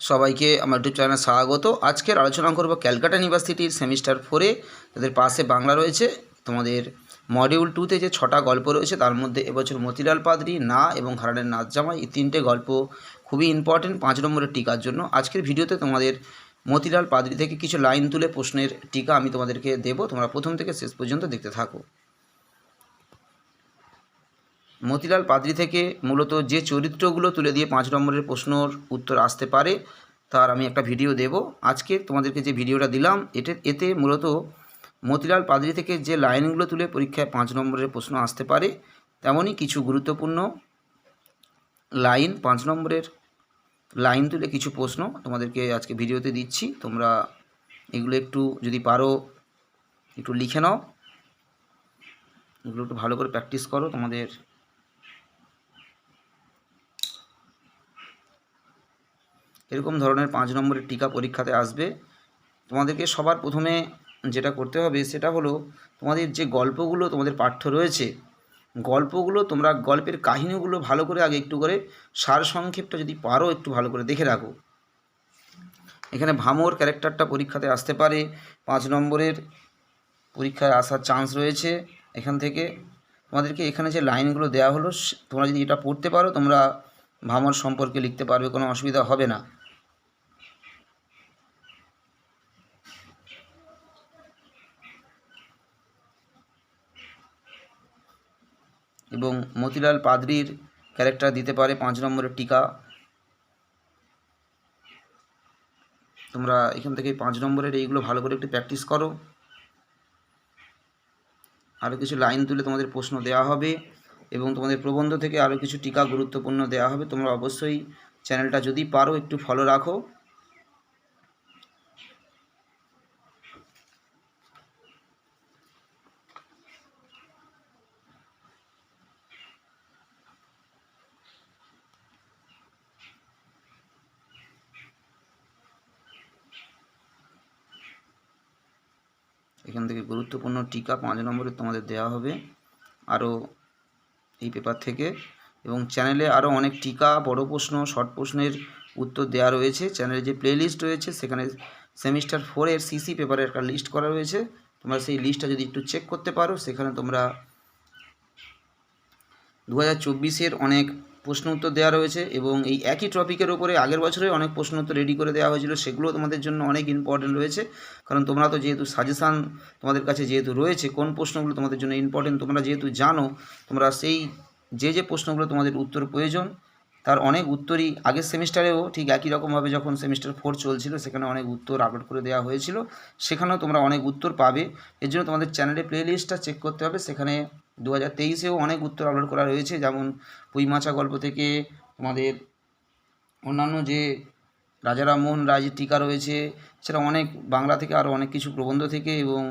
সবাইকে আমার ইউটিউব চ্যানেলে স্বাগত। আজকের আলোচনা করব ক্যালকাটা ইউনিভার্সিটির সেমিস্টার ফোরে, তাদের পাশে বাংলা রয়েছে, তোমাদের মডিউল টুতে যে ছটা গল্প রয়েছে, তার মধ্যে এবছর মতিলাল পাদরি, না এবং হারানের নাচ জামাই এই তিনটে গল্প খুবই ইম্পর্টেন্ট পাঁচ নম্বরের টিকার জন্য। আজকের ভিডিওতে তোমাদের মতিলাল পাদরি থেকে কিছু লাইন তুলে প্রশ্নের টিকা আমি তোমাদেরকে দেবো, তোমরা প্রথম থেকে শেষ পর্যন্ত দেখতে থাকো। মতিলাল পাদ্রি থেকে মূলত যে চরিত্রগুলো তুলে দিয়ে পাঁচ নম্বরের প্রশ্নর উত্তর আসতে পারে, তার আমি একটা ভিডিও দেব। আজকে তোমাদেরকে যে ভিডিওটা দিলাম এতে এতে মূলত মতিলাল পাদ্রি থেকে যে লাইনগুলো তুলে পরীক্ষায় পাঁচ নম্বরের প্রশ্ন আসতে পারে, তেমনই কিছু গুরুত্বপূর্ণ লাইন, পাঁচ নম্বরের লাইন তুলে কিছু প্রশ্ন তোমাদেরকে আজকে ভিডিওতে দিচ্ছি। তোমরা এগুলো একটু যদি পারো, একটু লিখে নাও। এগুলো একটু ভালো করে প্র্যাকটিস করো তোমাদের। এরকম ধরনের পাঁচ নম্বরের টিকা পরীক্ষাতে আসবে। তোমাদেরকে সবার প্রথমে যেটা করতে হবে সেটা হলো, তোমাদের যে গল্পগুলো, তোমাদের পাঠ্য রয়েছে, গল্পগুলো তোমরা গল্পের কাহিনীগুলো ভালো করে আগে একটু করে সার সংক্ষেপটা যদি পারো একটু ভালো করে দেখে রাখো। এখানে ভামর ক্যারেক্টারটা পরীক্ষাতে আসতে পারে, পাঁচ নম্বরের পরীক্ষায় আসার চান্স রয়েছে এখান থেকে। তোমাদেরকে এখানে যে লাইনগুলো দেওয়া হলো তোমরা যদি এটা পড়তে পারো, তোমরা ভামর সম্পর্কে লিখতে পারবে, কোনো অসুবিধা হবে না। এবং মতিলাল পাদরির ক্যারেক্টার দিতে পারে পাঁচ নম্বরের টিকা। তোমরা এখান থেকে পাঁচ নম্বরের এইগুলো ভালো করে একটু প্র্যাকটিস করো। আরও কিছু লাইন তুলে তোমাদের প্রশ্ন দেওয়া হবে এবং তোমাদের প্রবন্ধ থেকে আরও কিছু টিকা গুরুত্বপূর্ণ দেওয়া হবে। তোমরা অবশ্যই চ্যানেলটা যদি পারো একটু ফলো রাখো। এখান থেকে গুরুত্বপূর্ণ টিকা পাঁচ নম্বরে তোমাদের দেওয়া হবে আরও এই পেপার থেকে। এবং চ্যানেলে আরও অনেক টিকা, বড় প্রশ্ন, শর্ট প্রশ্নের উত্তর দেওয়া রয়েছে। চ্যানেলে যে প্লে লিস্ট রয়েছে, সেখানে সেমিস্টার ফোরের সিসি পেপারের একটা লিস্ট করা রয়েছে। তোমরা সেই লিস্টটা যদি একটু চেক করতে পারো, সেখানে তোমরা দু হাজার অনেক প্রশ্ন উত্তর দেওয়া রয়েছে এবং এই একই টপিকের ওপরে আগের বছরে অনেক প্রশ্ন উত্তর রেডি করে দেওয়া হয়েছিল সেগুলো তোমাদের জন্য অনেক ইম্পর্টেন্ট রয়েছে। কারণ তোমরা তো যেহেতু সাজেশান তোমাদের কাছে যেহেতু রয়েছে, কোন প্রশ্নগুলো তোমাদের জন্য ইম্পর্টেন্ট তোমরা যেহেতু জানো, তোমরা সেই যে যে প্রশ্নগুলো তোমাদের উত্তর প্রয়োজন, তার অনেক উত্তরই আগের সেমিস্টারেও ঠিক একই রকমভাবে যখন সেমিস্টার ফোর চলছিল, সেখানে অনেক উত্তর আপলোড করে দেওয়া হয়েছিল। সেখানেও তোমরা অনেক উত্তর পাবে। এর জন্য তোমাদের চ্যানেলে প্লে লিস্টটা চেক করতে হবে। সেখানে দু হাজার তেইশেও অনেক উত্তর আপলোড করা রয়েছে, যেমন পুইমাচা গল্প থেকে তোমাদের অন্যান্য যে রাজা রামমোহন রায়ের টিকা রয়েছে সেটা অনেক বাংলা থেকে আরও অনেক কিছু প্রবন্ধ থেকে এবং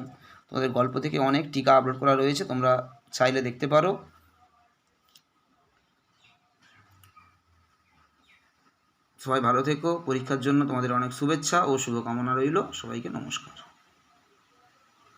তোমাদের গল্প থেকে অনেক টিকা আপলোড করা রয়েছে, তোমরা চাইলে দেখতে পারো। সবাই ভালো থেকো, পরীক্ষার জন্য তোমাদের অনেক শুভেচ্ছা ও শুভকামনা রইল, সবাইকে নমস্কার।